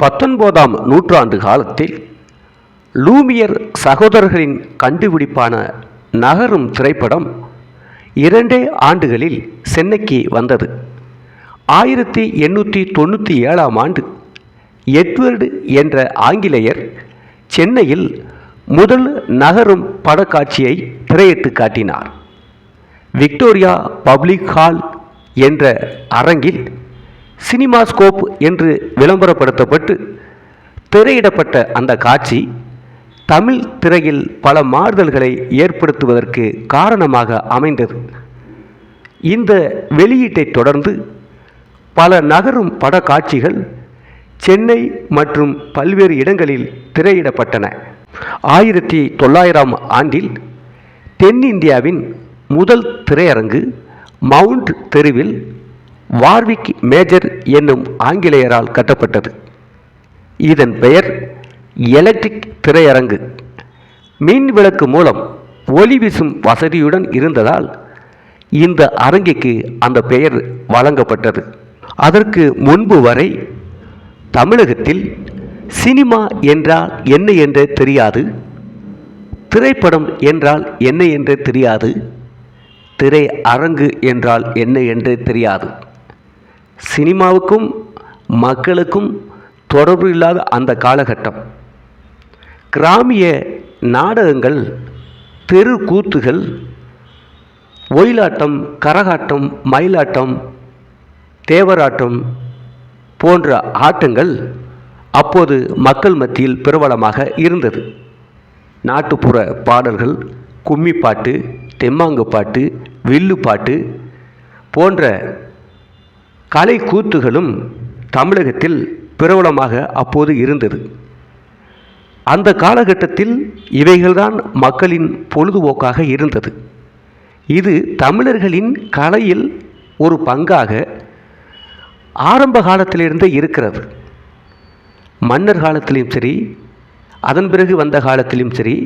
பத்தொன்பதாம் நூற்றாண்டு காலத்தில் லூமியர் சகோதரர்களின் கண்டுபிடிப்பான நகரும் திரைப்படம் இரண்டே ஆண்டுகளில் சென்னைக்கு வந்தது. ஆயிரத்தி எண்ணூற்றி தொண்ணூற்றி ஏழாம் ஆண்டு எட்வர்டு என்ற ஆங்கிலேயர் சென்னையில் முதல் நகரும் படக்காட்சியை திரையிட்டு காட்டினார். விக்டோரியா பப்ளிக் ஹால் என்ற அரங்கில் சினிமாஸ்கோப் என்று விளம்பரப்படுத்தப்பட்டு திரையிடப்பட்ட அந்த காட்சி தமிழ் திரையில் பல மாறுதல்களை ஏற்படுத்துவதற்கு காரணமாக அமைந்தது. இந்த வெளியீட்டைத் தொடர்ந்து பல நகரும் பட காட்சிகள் சென்னை மற்றும் பல்வேறு இடங்களில் திரையிடப்பட்டன. ஆயிரத்தி தொள்ளாயிரம் ஆண்டில் தென்னிந்தியாவின் முதல் திரையரங்கு மவுண்ட் தெருவில் வார்விக் மேஜர் என்னும் ஆங்கிலேயரால் கட்டப்பட்டது. இதன் பெயர் எலக்ட்ரிக் திரையரங்கு. மின் விளக்கு மூலம் ஒளி வீசும் வசதியுடன் இருந்ததால் இந்த அரங்கிற்கு அந்த பெயர் வழங்கப்பட்டது. அதற்கு முன்பு வரை தமிழகத்தில் சினிமா என்றால் என்ன என்றே தெரியாது திரைப்படம் என்றால் என்ன என்றே தெரியாது திரை அரங்கு என்றால் என்ன என்றே தெரியாது. சினிமாவுக்கும் மக்களுக்கும் தொடர்பு இல்லாத அந்த காலகட்டம். கிராமிய நாடகங்கள் தெரு கூத்துகள் ஒயிலாட்டம் கரகாட்டம் மயிலாட்டம் தேவராட்டம் போன்ற ஆட்டங்கள் அப்போது மக்கள் மத்தியில் பிரபலமாக இருந்தது. நாட்டுப்புற பாடல்கள் கும்மி பாட்டு தெம்மாங்கு பாட்டு வில்லு பாட்டு போன்ற கலை கூத்துகளும் தமிழகத்தில் பிரபலமாக அப்போது இருந்தது. அந்த காலகட்டத்தில் இவைகள்தான் மக்களின் பொழுதுபோக்காக இருந்தது. இது தமிழர்களின் கலையில் ஒரு பங்காக ஆரம்ப காலத்திலிருந்தே இருக்கிறது. மன்னர் காலத்திலும் சரி அதன் பிறகு வந்த காலத்திலும் சரி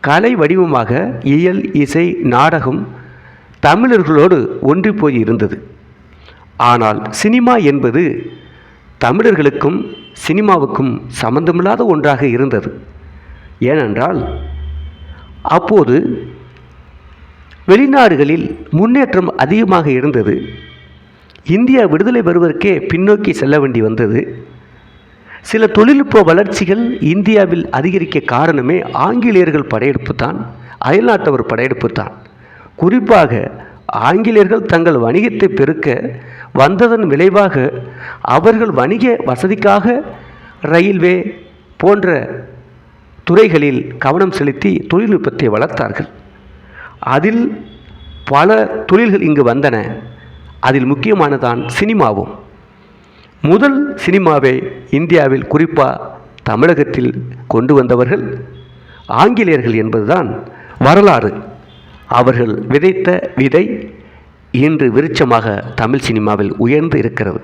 கலை வடிவமாக இயல் இசை நாடகம் தமிழர்களோடு ஒன்றி போய் இருந்தது. ஆனால் சினிமா என்பது தமிழர்களுக்கும் சினிமாவுக்கும் சம்பந்தமில்லாத ஒன்றாக இருந்தது. ஏனென்றால் அப்போது வெளிநாடுகளில் முன்னேற்றம் அதிகமாக இருந்தது. இந்தியா விடுதலை பெறுவதற்கே பின்னோக்கி செல்ல வேண்டி வந்தது. சில தொழில்நுட்ப வளர்ச்சிகள் இந்தியாவில் அதிகரிக்க காரணமே ஆங்கிலேயர்கள் படையெடுப்பு தான் அயல்நாட்டவர் படையெடுப்பு தான் குறிப்பாக ஆங்கிலேயர்கள் தங்கள் வணிகத்தை பெருக்க வந்ததன் விளைவாக அவர்கள் வணிக வசதிக்காக ரயில்வே போன்ற துறைகளில் கவனம் செலுத்தி தொழில்நுட்பத்தை வளர்த்தார்கள். அதில் பல தொழில்கள் இங்கு வந்தன. அதில் முக்கியமானதான் சினிமாவும். முதல் சினிமாவை இந்தியாவில் குறிப்பாக தமிழகத்தில் கொண்டு வந்தவர்கள் ஆங்கிலேயர்கள் என்பதுதான் வரலாறு. அவர்கள் விதைத்த விதை இன்று விருட்சமாக தமிழ் சினிமாவில் உயர்ந்து இருக்கிறது.